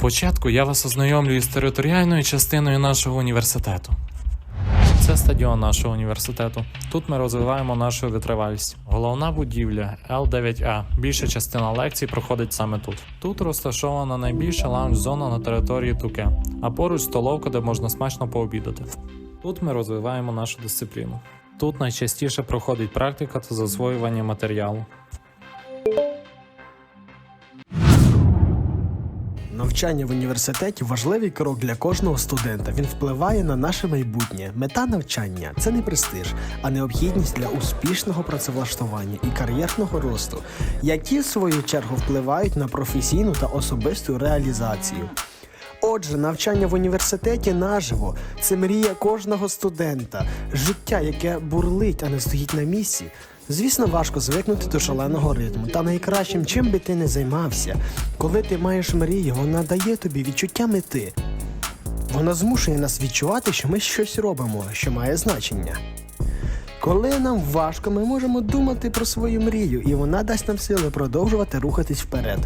Початку я вас ознайомлю із територіальною частиною нашого університету. Це стадіон нашого університету. Тут ми розвиваємо нашу витривалість. Головна будівля L9A. Більша частина лекцій проходить саме тут. Тут розташована найбільша лаунж-зона на території Туке, а поруч столовка, де можна смачно пообідати. Тут ми розвиваємо нашу дисципліну. Тут найчастіше проходить практика та засвоювання матеріалу. Навчання в університеті важливий крок для кожного студента. Він впливає на наше майбутнє. Мета навчання це не престиж, а необхідність для успішного працевлаштування і кар'єрного росту, які в свою чергу впливають на професійну та особисту реалізацію. Отже, навчання в університеті наживо це мрія кожного студента, життя, яке бурлить, а не стоїть на місці. Звісно, важко звикнути до шаленого ритму. Та найкращим, чим би ти не займався, коли ти маєш мрію, вона дає тобі відчуття мети. Вона змушує нас відчувати, що ми щось робимо, що має значення. Коли нам важко, ми можемо думати про свою мрію, і вона дасть нам сили продовжувати рухатись вперед.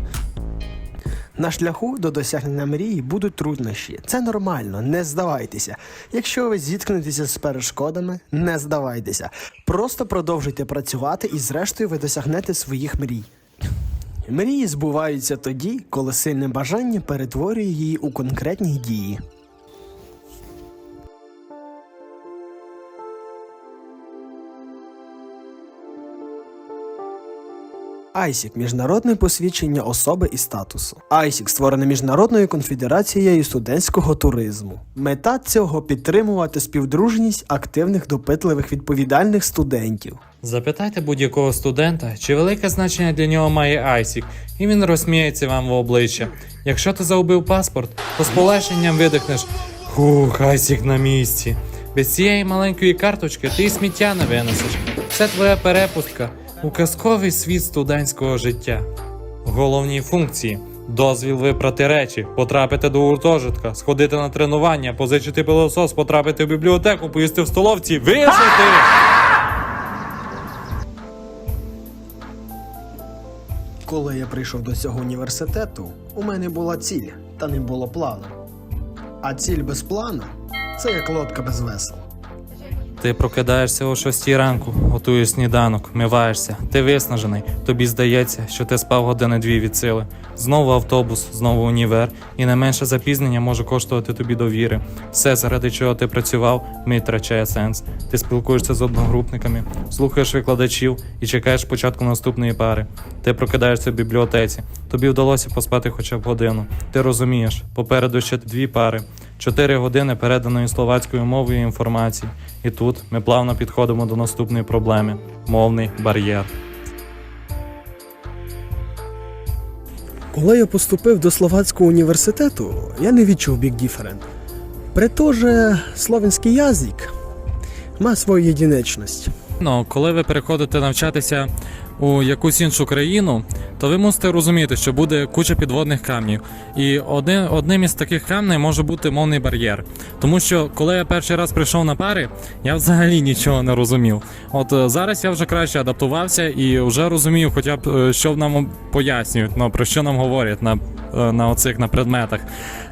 На шляху до досягнення мрії будуть труднощі. Це нормально, не здавайтеся. Якщо ви зіткнетеся з перешкодами, не здавайтеся. Просто продовжуйте працювати і зрештою ви досягнете своїх мрій. Мрії збуваються тоді, коли сильне бажання перетворює її у конкретні дії. ISIC – міжнародне посвідчення особи і статусу. ISIC створене міжнародною конфедерацією студентського туризму. Мета цього підтримувати співдружність активних, допитливих, відповідальних студентів. Запитайте будь-якого студента, чи велике значення для нього має ISIC, і він розсміється вам в обличчя. Якщо ти загубив паспорт, то з полегшенням видихнеш Хух, ISIC на місці. Без цієї маленької карточки ти й сміття не винесеш. Це твоя перепустка у казковий світ студентського життя. Головні функції: дозвіл випрати речі, потрапити до гуртожитка, сходити на тренування, позичити пилосос, потрапити в бібліотеку, поїсти в столовці, вижити! Коли я прийшов до цього університету, у мене була ціль, та не було плану. А ціль без плану це як лодка без весел. Ти прокидаєшся о 6 ранку, готуєш сніданок, миваєшся, ти виснажений. Тобі здається, що ти спав години дві від сили. Знову автобус, знову універ, і не менше запізнення може коштувати тобі довіри. Все, заради чого ти працював, мить втрачає сенс. Ти спілкуєшся з одногрупниками, слухаєш викладачів і чекаєш початку наступної пари. Ти прокидаєшся в бібліотеці. Тобі вдалося поспати хоча б годину. Ти розумієш, попереду ще дві пари, чотири години переданої словацькою мовою інформації. І тут ми плавно підходимо до наступної проблеми мовний бар'єр. Коли я поступив до Словацького університету, я не відчув big different. При то словенський язик має свою єдиничність. Ну, коли ви переходите навчатися у якусь іншу країну, то ви мусите розуміти, що буде куча підводних камнів. І один, одним із таких камней може бути мовний бар'єр. Тому що коли я перший раз прийшов на пари, я взагалі нічого не розумів. От е, зараз я вже краще адаптувався і вже розумію, хоча б е, що нам пояснюють, ну, про що нам говорять на, е, на оцих на предметах.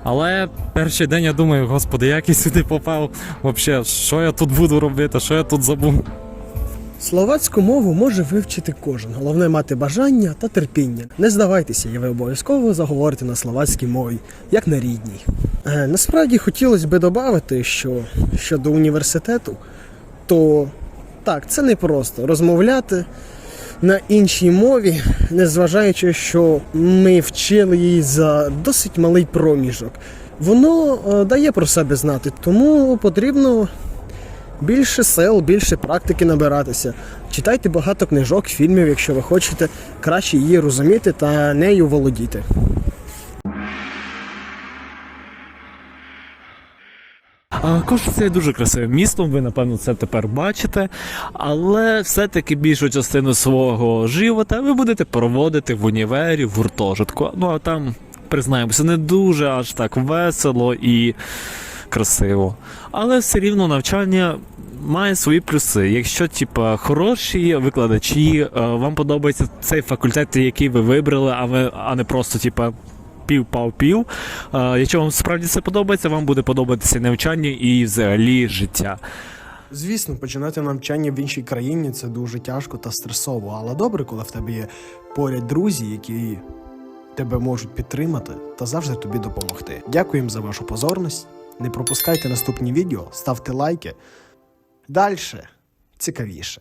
Але перший день я думаю, господи, як я сюди попав? Вообще, що я тут буду робити, що я тут забув? Словацьку мову може вивчити кожен. Головне мати бажання та терпіння. Не здавайтеся, і ви обов'язково заговорите на словацькій мові, як на рідній. Е, насправді хотілося би додати, що щодо університету, то так, це не просто розмовляти на іншій мові, незважаючи, що ми вчили її за досить малий проміжок. Воно е, дає про себе знати, тому потрібно більше сил, більше практики набиратися. Читайте багато книжок, фільмів, якщо ви хочете краще її розуміти та нею володіти. А Кош це дуже красивим містом, ви напевно це тепер бачите. Але все-таки більшу частину свого живота ви будете проводити в універі, в гуртожитку. Ну а там, признаємося, не дуже аж так весело і красиво. Але все рівно навчання має свої плюси. Якщо, типа, хороші викладачі, е, вам подобається цей факультет, який ви вибрали, а ви а не просто, типа. пів-пав-пів. Е, Якщо вам справді це подобається, вам буде подобатися навчання і взагалі життя. Звісно, починати навчання в іншій країні це дуже тяжко та стресово, але добре, коли в тебе є поряд друзі, які тебе можуть підтримати та завжди тобі допомогти. Дякуємо за вашу позорність. Не пропускайте наступні відео, ставте лайки. Далі цікавіше.